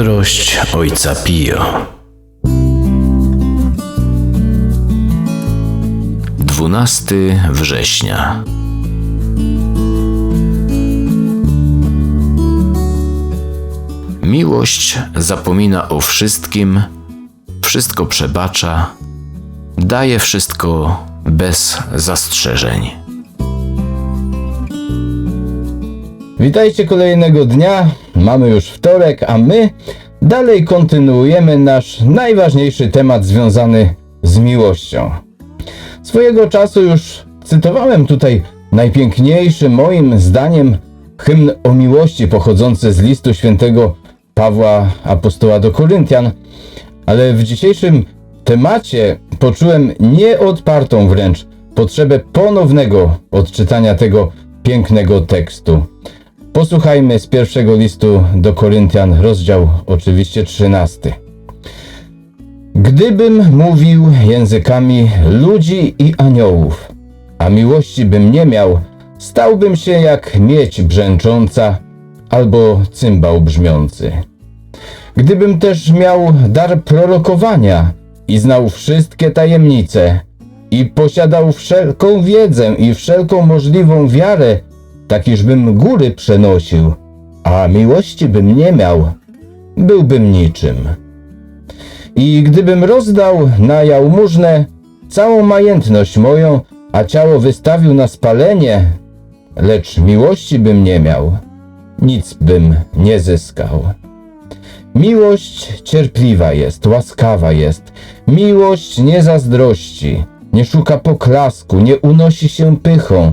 Mądrość ojca Pio. 12 września. Miłość zapomina o wszystkim, wszystko przebacza, daje wszystko bez zastrzeżeń. Witajcie kolejnego dnia. Mamy już wtorek, a my dalej kontynuujemy nasz najważniejszy temat związany z miłością. Swojego czasu już cytowałem tutaj najpiękniejszy moim zdaniem hymn o miłości pochodzący z listu świętego Pawła apostoła do Koryntian, ale w dzisiejszym temacie poczułem nieodpartą wręcz potrzebę ponownego odczytania tego pięknego tekstu. Posłuchajmy z pierwszego listu do Koryntian, rozdział oczywiście 13. Gdybym mówił językami ludzi i aniołów, a miłości bym nie miał, stałbym się jak miedź brzęcząca albo cymbał brzmiący. Gdybym też miał dar prorokowania i znał wszystkie tajemnice i posiadał wszelką wiedzę i wszelką możliwą wiarę, tak iżbym góry przenosił, a miłości bym nie miał, byłbym niczym. I gdybym rozdał na jałmużnę całą majętność moją, a ciało wystawił na spalenie, lecz miłości bym nie miał, nic bym nie zyskał. Miłość cierpliwa jest, łaskawa jest. Miłość nie zazdrości, nie szuka poklasku, nie unosi się pychą,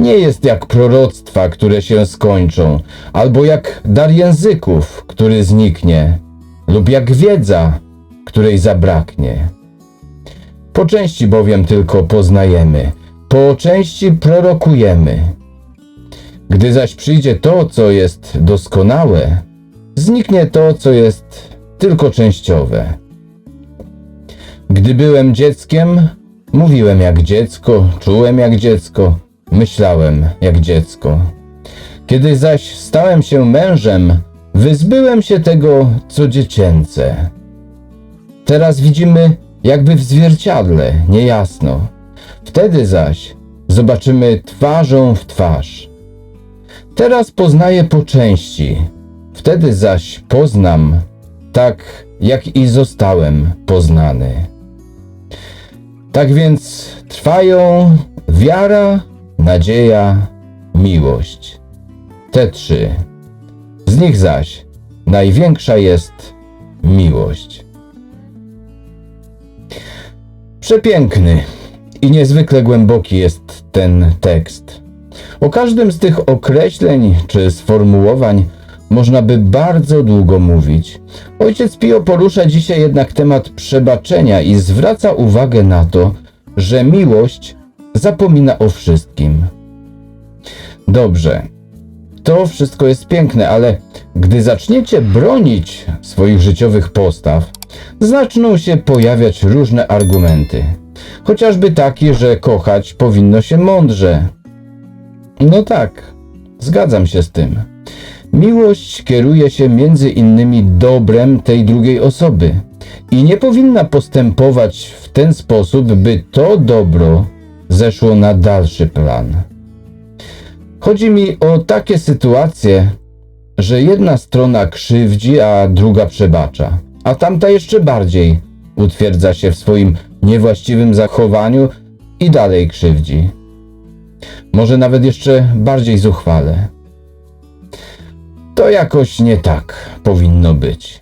Nie jest jak proroctwa, które się skończą, albo jak dar języków, który zniknie, lub jak wiedza, której zabraknie. Po części bowiem tylko poznajemy, po części prorokujemy. Gdy zaś przyjdzie to, co jest doskonałe, zniknie to, co jest tylko częściowe. Gdy byłem dzieckiem, mówiłem jak dziecko, czułem jak dziecko, myślałem jak dziecko. Kiedy zaś stałem się mężem, wyzbyłem się tego, co dziecięce. Teraz widzimy jakby w zwierciadle, niejasno. Wtedy zaś zobaczymy twarzą w twarz. Teraz poznaję po części, wtedy zaś poznam tak, jak i zostałem poznany. Tak więc trwają wiara, nadzieja, miłość. Te trzy. Z nich zaś największa jest miłość. Przepiękny i niezwykle głęboki jest ten tekst. O każdym z tych określeń czy sformułowań można by bardzo długo mówić. Ojciec Pio porusza dzisiaj jednak temat przebaczenia i zwraca uwagę na to, że miłość zapomina o wszystkim. Dobrze, to wszystko jest piękne, ale gdy zaczniecie bronić swoich życiowych postaw, zaczną się pojawiać różne argumenty. Chociażby taki, że kochać powinno się mądrze. No tak, zgadzam się z tym. Miłość kieruje się między innymi dobrem tej drugiej osoby i nie powinna postępować w ten sposób, by to dobro zeszło na dalszy plan. Chodzi mi o takie sytuacje, że jedna strona krzywdzi, a druga przebacza, a tamta jeszcze bardziej utwierdza się w swoim niewłaściwym zachowaniu i dalej krzywdzi. Może nawet jeszcze bardziej zuchwale. To jakoś nie tak powinno być.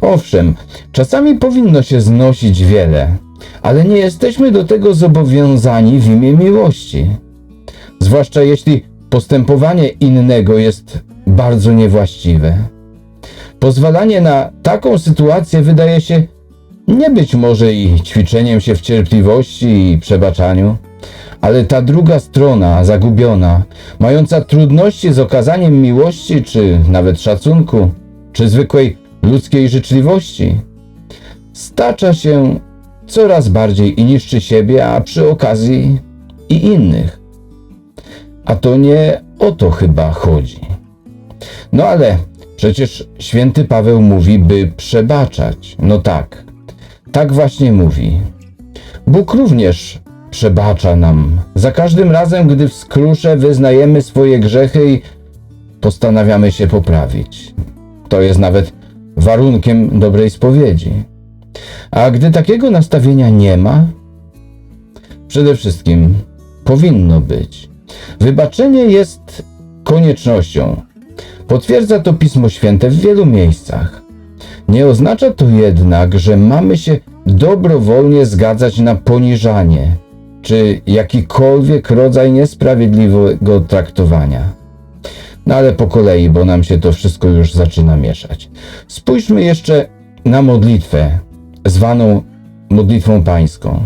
Owszem, czasami powinno się znosić wiele, ale nie jesteśmy do tego zobowiązani w imię miłości. Zwłaszcza jeśli postępowanie innego jest bardzo niewłaściwe. Pozwalanie na taką sytuację wydaje się nie być może i ćwiczeniem się w cierpliwości i przebaczaniu, ale ta druga strona, zagubiona, mająca trudności z okazaniem miłości, czy nawet szacunku, czy zwykłej ludzkiej życzliwości, stacza się coraz bardziej i niszczy siebie, a przy okazji i innych. A to nie o to chyba chodzi. No ale przecież święty Paweł mówi, by przebaczać. No tak, tak właśnie mówi. Bóg również przebacza nam. Za każdym razem, gdy w skrusze wyznajemy swoje grzechy i postanawiamy się poprawić. To jest nawet warunkiem dobrej spowiedzi. A gdy takiego nastawienia nie ma, przede wszystkim powinno być. Wybaczenie jest koniecznością. Potwierdza to Pismo Święte w wielu miejscach. Nie oznacza to jednak, że mamy się dobrowolnie zgadzać na poniżanie czy jakikolwiek rodzaj niesprawiedliwego traktowania. No ale po kolei, bo nam się to wszystko już zaczyna mieszać. Spójrzmy jeszcze na modlitwę, zwaną modlitwą pańską.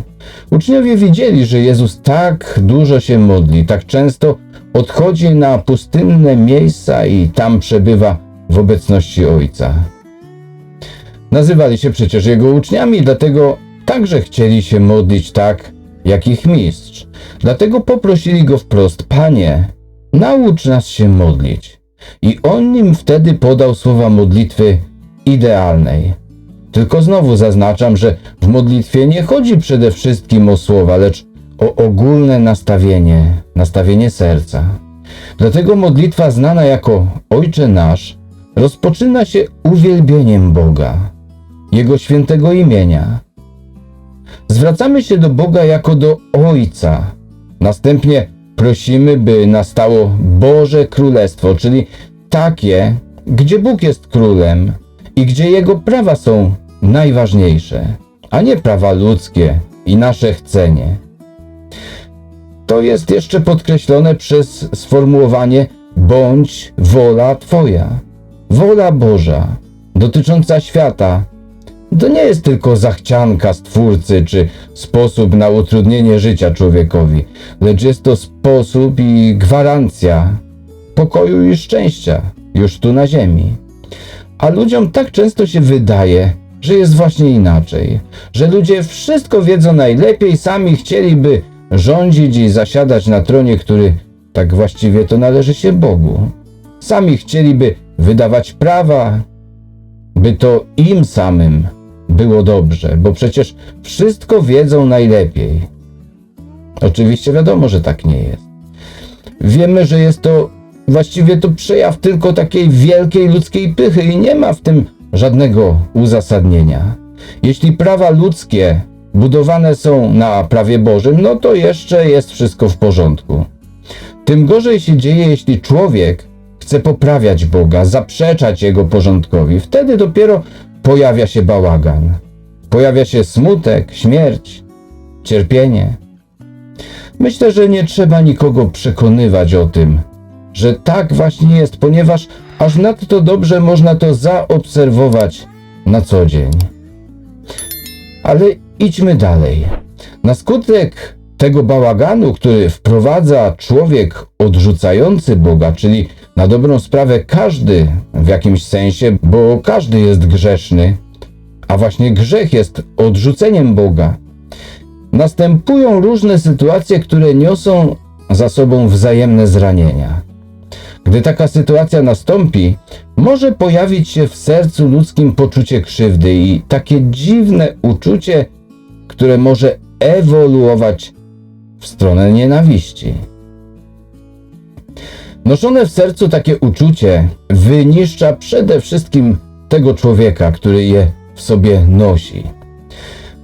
Uczniowie wiedzieli, że Jezus tak dużo się modli, tak często odchodzi na pustynne miejsca i tam przebywa w obecności Ojca. Nazywali się przecież Jego uczniami, dlatego także chcieli się modlić tak, jak ich mistrz. Dlatego poprosili Go wprost, Panie, naucz nas się modlić. I On im wtedy podał słowa modlitwy idealnej. Tylko znowu zaznaczam, że w modlitwie nie chodzi przede wszystkim o słowa, lecz o ogólne nastawienie, nastawienie serca. Dlatego modlitwa znana jako Ojcze Nasz rozpoczyna się uwielbieniem Boga, Jego świętego imienia. Zwracamy się do Boga jako do Ojca. Następnie prosimy, by nastało Boże Królestwo, czyli takie, gdzie Bóg jest królem i gdzie Jego prawa są najważniejsze, a nie prawa ludzkie i nasze chcenie. To jest jeszcze podkreślone przez sformułowanie bądź wola Twoja. Wola Boża dotycząca świata to nie jest tylko zachcianka Stwórcy czy sposób na utrudnienie życia człowiekowi, lecz jest to sposób i gwarancja pokoju i szczęścia już tu na ziemi. A ludziom tak często się wydaje, że jest właśnie inaczej, że ludzie wszystko wiedzą najlepiej, sami chcieliby rządzić i zasiadać na tronie, który tak właściwie to należy się Bogu. Sami chcieliby wydawać prawa, by to im samym było dobrze, bo przecież wszystko wiedzą najlepiej. Oczywiście wiadomo, że tak nie jest. Wiemy, że jest to właściwie to przejaw tylko takiej wielkiej ludzkiej pychy i nie ma w tym żadnego uzasadnienia. Jeśli prawa ludzkie budowane są na prawie Bożym, no to jeszcze jest wszystko w porządku. Tym gorzej się dzieje, jeśli człowiek chce poprawiać Boga, zaprzeczać Jego porządkowi. Wtedy dopiero pojawia się bałagan. Pojawia się smutek, śmierć, cierpienie. Myślę, że nie trzeba nikogo przekonywać o tym, że tak właśnie jest, ponieważ aż nadto dobrze można to zaobserwować na co dzień. Ale idźmy dalej. Na skutek tego bałaganu, który wprowadza człowiek odrzucający Boga, czyli na dobrą sprawę każdy w jakimś sensie, bo każdy jest grzeszny, a właśnie grzech jest odrzuceniem Boga. Następują różne sytuacje, które niosą za sobą wzajemne zranienia. Gdy taka sytuacja nastąpi, może pojawić się w sercu ludzkim poczucie krzywdy i takie dziwne uczucie, które może ewoluować w stronę nienawiści. Noszone w sercu takie uczucie wyniszcza przede wszystkim tego człowieka, który je w sobie nosi.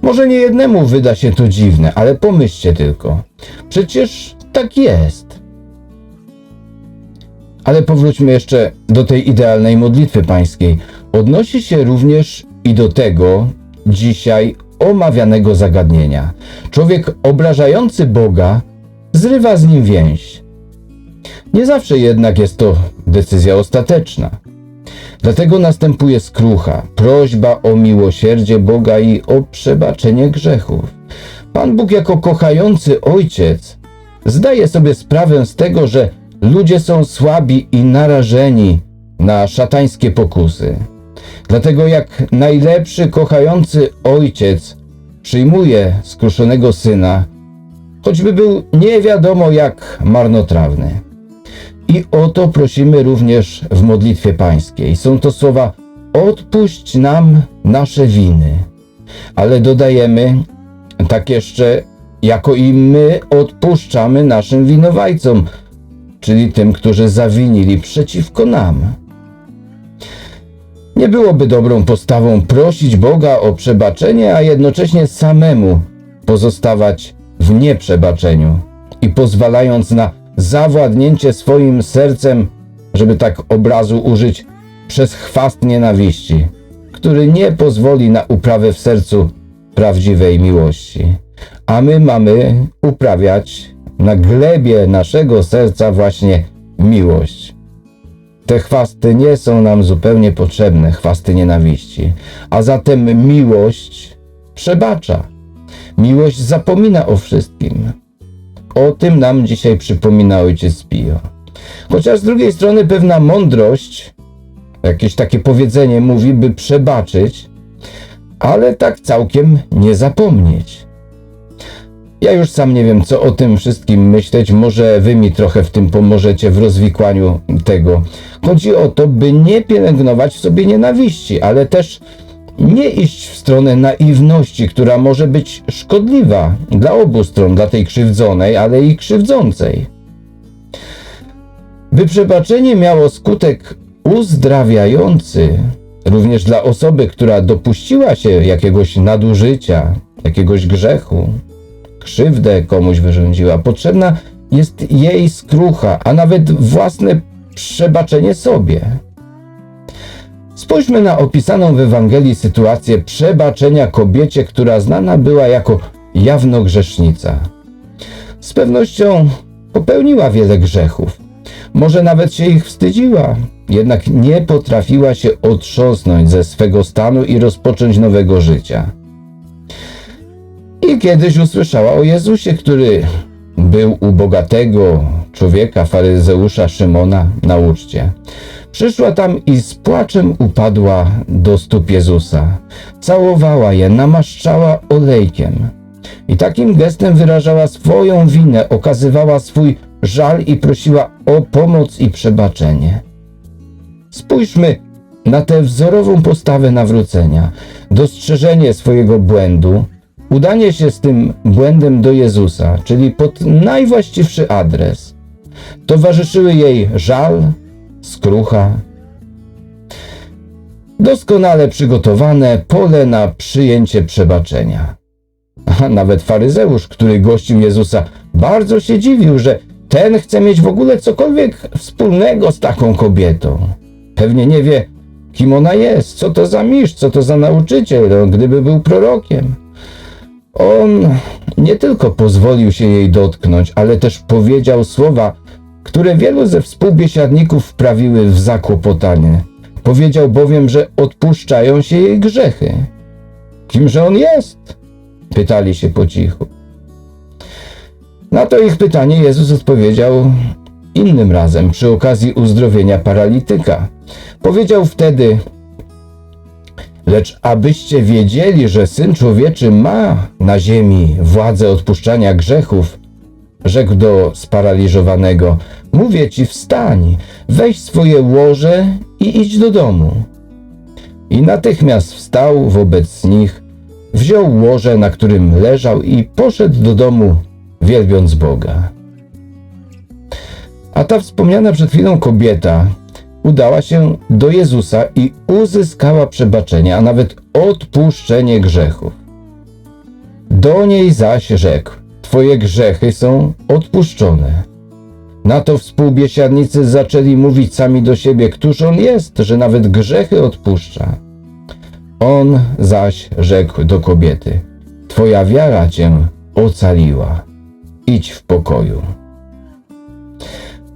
Może nie jednemu wyda się to dziwne, ale pomyślcie tylko. Przecież tak jest. Ale powróćmy jeszcze do tej idealnej modlitwy pańskiej. Odnosi się również i do tego dzisiaj omawianego zagadnienia. Człowiek obrażający Boga zrywa z nim więź. Nie zawsze jednak jest to decyzja ostateczna. Dlatego następuje skrucha, prośba o miłosierdzie Boga i o przebaczenie grzechów. Pan Bóg, jako kochający ojciec, zdaje sobie sprawę z tego, że ludzie są słabi i narażeni na szatańskie pokusy. Dlatego, jak najlepszy kochający ojciec przyjmuje skruszonego syna, choćby był nie wiadomo jak marnotrawny. I o to prosimy również w modlitwie pańskiej. Są to słowa: Odpuść nam nasze winy. Ale dodajemy, tak jeszcze, jako i my odpuszczamy naszym winowajcom, czyli tym, którzy zawinili przeciwko nam. Nie byłoby dobrą postawą prosić Boga o przebaczenie, a jednocześnie samemu pozostawać w nieprzebaczeniu i pozwalając na zawładnięcie swoim sercem, żeby tak obrazu użyć, przez chwast nienawiści, który nie pozwoli na uprawę w sercu prawdziwej miłości. A my mamy uprawiać na glebie naszego serca właśnie miłość. Te chwasty nie są nam zupełnie potrzebne, chwasty nienawiści. A zatem miłość przebacza. Miłość zapomina o wszystkim. O tym nam dzisiaj przypomina ojciec Pio. Chociaż z drugiej strony pewna mądrość, jakieś takie powiedzenie mówi, by przebaczyć, ale tak całkiem nie zapomnieć. Ja już sam nie wiem, co o tym wszystkim myśleć. Może wy mi trochę w tym pomożecie w rozwikłaniu tego. Chodzi o to, by nie pielęgnować w sobie nienawiści, ale też nie iść w stronę naiwności, która może być szkodliwa dla obu stron, dla tej krzywdzonej, ale i krzywdzącej. By przebaczenie miało skutek uzdrawiający, również dla osoby, która dopuściła się jakiegoś nadużycia, jakiegoś grzechu, krzywdę komuś wyrządziła, potrzebna jest jej skrucha, a nawet własne przebaczenie sobie. Spójrzmy na opisaną w Ewangelii sytuację przebaczenia kobiecie, która znana była jako jawnogrzesznica. Z pewnością popełniła wiele grzechów. Może nawet się ich wstydziła, jednak nie potrafiła się otrząsnąć ze swego stanu i rozpocząć nowego życia. I kiedyś usłyszała o Jezusie, który był u bogatego człowieka, faryzeusza Szymona na uczcie. Przyszła tam i z płaczem upadła do stóp Jezusa. Całowała je, namaszczała olejkiem. I takim gestem wyrażała swoją winę, okazywała swój żal i prosiła o pomoc i przebaczenie. Spójrzmy na tę wzorową postawę nawrócenia, dostrzeżenie swojego błędu, udanie się z tym błędem do Jezusa, czyli pod najwłaściwszy adres. Towarzyszyły jej żal, skrucha. Doskonale przygotowane pole na przyjęcie przebaczenia. A nawet faryzeusz, który gościł Jezusa, bardzo się dziwił, że ten chce mieć w ogóle cokolwiek wspólnego z taką kobietą. Pewnie nie wie, kim ona jest, co to za mistrz, co to za nauczyciel, no, gdyby był prorokiem. On nie tylko pozwolił się jej dotknąć, ale też powiedział słowa, które wielu ze współbiesiadników wprawiły w zakłopotanie. Powiedział bowiem, że odpuszczają się jej grzechy. Kimże on jest? Pytali się po cichu. Na to ich pytanie Jezus odpowiedział innym razem, przy okazji uzdrowienia paralityka. Powiedział wtedy: Lecz abyście wiedzieli, że syn człowieczy ma na ziemi władzę odpuszczania grzechów, rzekł do sparaliżowanego: Mówię ci, wstań, weź swoje łoże i idź do domu. I natychmiast wstał wobec nich, wziął łoże, na którym leżał, i poszedł do domu, wielbiąc Boga. A ta wspomniana przed chwilą kobieta udała się do Jezusa i uzyskała przebaczenie, a nawet odpuszczenie grzechów. Do niej zaś rzekł: Twoje grzechy są odpuszczone. Na to współbiesiadnicy zaczęli mówić sami do siebie, któż on jest, że nawet grzechy odpuszcza. On zaś rzekł do kobiety: Twoja wiara cię ocaliła. Idź w pokoju.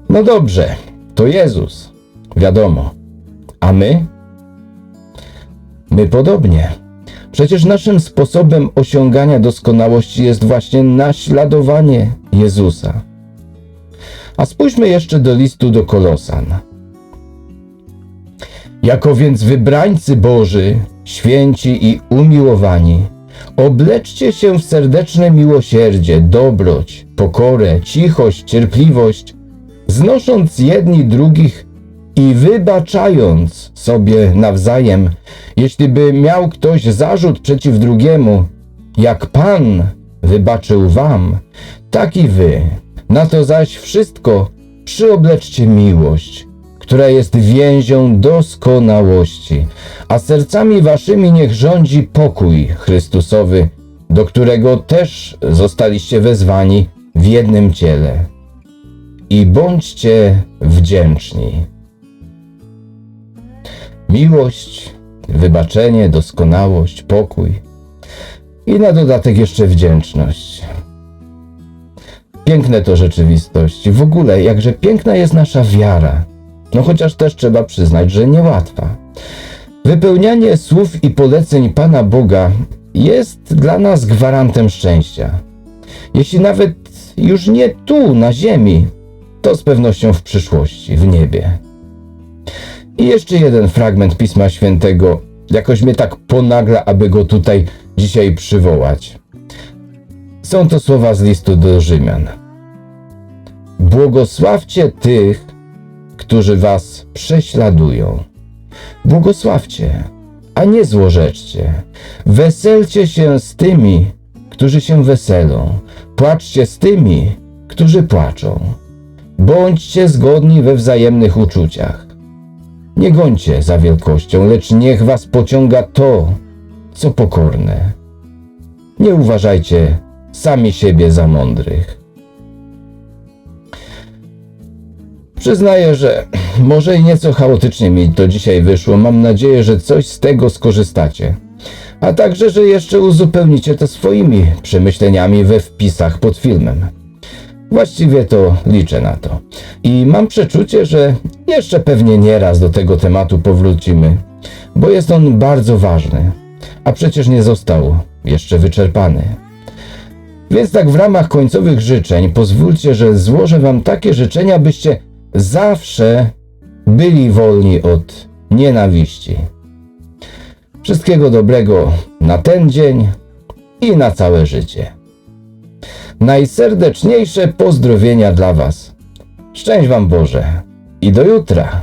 No dobrze, to Jezus, wiadomo. A my? My podobnie. Przecież naszym sposobem osiągania doskonałości jest właśnie naśladowanie Jezusa. A spójrzmy jeszcze do listu do Kolosan. Jako więc wybrańcy Boży, święci i umiłowani, obleczcie się w serdeczne miłosierdzie, dobroć, pokorę, cichość, cierpliwość, znosząc jedni drugich i wybaczając sobie nawzajem, jeśli by miał ktoś zarzut przeciw drugiemu, jak Pan wybaczył wam, tak i wy. Na to zaś wszystko przyobleczcie miłość, która jest więzią doskonałości, a sercami waszymi niech rządzi pokój Chrystusowy, do którego też zostaliście wezwani w jednym ciele. I bądźcie wdzięczni. Miłość, wybaczenie, doskonałość, pokój i na dodatek jeszcze wdzięczność. Piękne to rzeczywistość. W ogóle, jakże piękna jest nasza wiara. No chociaż też trzeba przyznać, że niełatwa. Wypełnianie słów i poleceń Pana Boga jest dla nas gwarantem szczęścia. Jeśli nawet już nie tu, na ziemi, to z pewnością w przyszłości, w niebie. I jeszcze jeden fragment Pisma Świętego. Jakoś mnie tak ponagla, aby go tutaj dzisiaj przywołać. Są to słowa z listu do Rzymian. Błogosławcie tych, którzy was prześladują. Błogosławcie, a nie złorzeczcie. Weselcie się z tymi, którzy się weselą. Płaczcie z tymi, którzy płaczą. Bądźcie zgodni we wzajemnych uczuciach. Nie gońcie za wielkością, lecz niech was pociąga to, co pokorne. Nie uważajcie sami siebie za mądrych. Przyznaję, że może i nieco chaotycznie mi to dzisiaj wyszło. Mam nadzieję, że coś z tego skorzystacie. A także, że jeszcze uzupełnicie to swoimi przemyśleniami we wpisach pod filmem. Właściwie to liczę na to. I mam przeczucie, że jeszcze pewnie nieraz do tego tematu powrócimy, bo jest on bardzo ważny, a przecież nie został jeszcze wyczerpany. Więc tak w ramach końcowych życzeń pozwólcie, że złożę wam takie życzenia, byście zawsze byli wolni od nienawiści. Wszystkiego dobrego na ten dzień i na całe życie. Najserdeczniejsze pozdrowienia dla Was. Szczęść Wam Boże i do jutra.